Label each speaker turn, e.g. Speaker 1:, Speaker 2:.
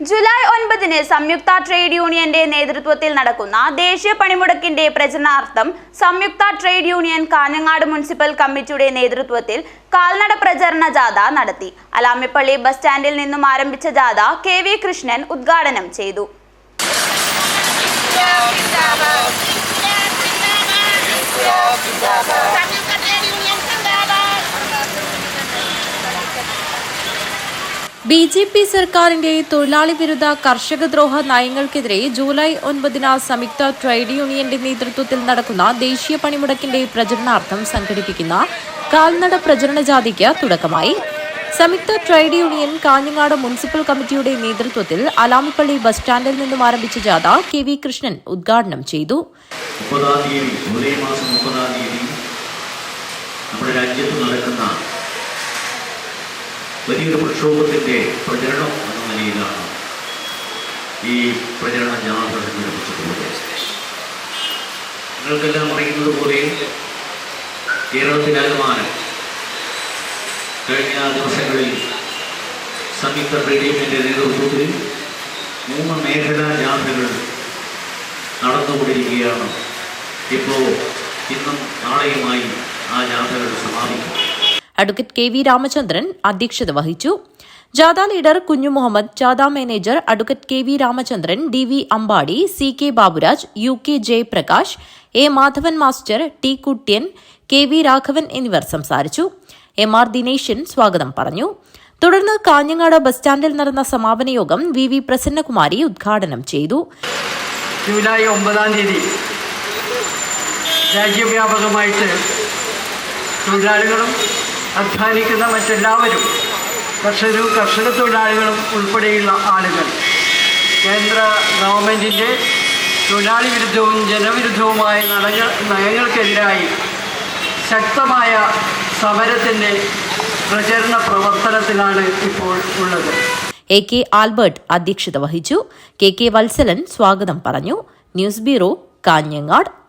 Speaker 1: July ഒൻപതിന് സംയുക്ത trade യൂണിയന്റെ നേതൃത്വത്തിൽ നടക്കുന്ന ദേശീയ പണിമുടക്കിന്റെ പ്രചരണാർത്ഥം സംയുക്ത ട്രേഡ് യൂണിയൻ കാഞ്ഞങ്ങാട് മുനിസിപ്പൽ കമ്മിറ്റിയുടെ നേതൃത്വത്തിൽ കാൽനട പ്രചരണ ജാഥ നടത്തി. അലാമിപ്പള്ളി ബസ് സ്റ്റാൻഡിൽ നിന്നും ആരംഭിച്ച ജാഥ കെ വി കൃഷ്ണൻ ഉദ്ഘാടനം ചെയ്തു.
Speaker 2: ബി ജെ പി സർക്കാരിന്റെ തൊഴിലാളി വിരുദ്ധ കർഷക ദ്രോഹ നയങ്ങൾക്കെതിരെ ജൂലൈ ഒൻപതിന് സംയുക്ത ട്രേഡ് യൂണിയന്റെ നേതൃത്വത്തിൽ നടക്കുന്ന ദേശീയ പണിമുടക്കിന്റെ പ്രചരണാർത്ഥം സംഘടിപ്പിക്കുന്ന കാൽനട പ്രചരണ ജാഥയ്ക്ക് തുടക്കമായി. സംയുക്ത ട്രേഡ് യൂണിയൻ കാഞ്ഞങ്ങാട് മുനിസിപ്പൽ കമ്മിറ്റിയുടെ നേതൃത്വത്തിൽ അലാമിപ്പള്ളി ബസ് സ്റ്റാൻഡിൽ നിന്നും ആരംഭിച്ച ജാഥ കെ വി കൃഷ്ണൻ ഉദ്ഘാടനം ചെയ്തു.
Speaker 3: നമ്മുടെ രാജ്യത്ത് നടക്കുന്ന വലിയൊരു പ്രക്ഷോഭത്തിന്റെ പ്രചരണം എന്ന നിലയിലാണ് ഈ പ്രചരണ ജാഥ സംഘടിപ്പിച്ചിട്ടുള്ളത്. നിങ്ങൾക്കെല്ലാം അറിയുന്നത് പോലെ കേരളത്തിലാകമാനം കഴിഞ്ഞ ദിവസങ്ങളിൽ സംയുക്ത ട്രേഡ് യൂണിയന്റെ നേതൃത്വത്തിൽ മൂന്ന് മേഖലാ ജാഥകൾ നടന്നുകൊണ്ടിരിക്കുകയാണ്. ഇപ്പോൾ ഇന്നും നാളെയുമായി ആ ജാഥകൾ സമാപിക്കും.
Speaker 2: അഡ്വക്കേറ്റ് കെ വി രാമചന്ദ്രൻ അധ്യക്ഷത വഹിച്ചു. ജാഥ ലീഡർ കുഞ്ഞു മുഹമ്മദ് ജാഥ manager advocate K V Ramachandran D V Ampadi C K Baburaj U K Jayaprakash A Madhavan master T Kuttyan K V Raghavan എന്നിവർ സംസാരിച്ചു. എം ആർ ദിനേശൻ സ്വാഗതം പറഞ്ഞു. തുടർന്ന് കാഞ്ഞങ്ങാട് ബസ് സ്റ്റാൻഡിൽ നടന്ന സമാപന യോഗം വി വി പ്രസന്നകുമാരി ഉദ്ഘാടനം ചെയ്തു.
Speaker 4: ജൂലൈ ഒമ്പതാം തീയതി രാജ്യവ്യാപകമായിട്ട് തൊഴിലാളികളും അധ്വാനിക്കുന്ന മറ്റെല്ലാവരും കർഷകരും കർഷക തൊഴിലാളികളും ഉൾപ്പെടെയുള്ള ആളുകൾ. കേന്ദ്ര ഗവൺമെന്റിന്റെ തൊഴിലാളി വിരുദ്ധവും ജനവിരുദ്ധവുമായ നയങ്ങൾ നയങ്ങൾക്കെതിരായി ശക്തമായ സമരത്തിന്റെ പ്രചരണ പ്രവർത്തനത്തിലാണ് ഇപ്പോൾ ഉള്ളത്.
Speaker 2: എ കെ ആൽബർട്ട് അധ്യക്ഷത വഹിച്ചു. കെ കെ വത്സലൻ സ്വാഗതം പറഞ്ഞു. News bureau Kanhangad.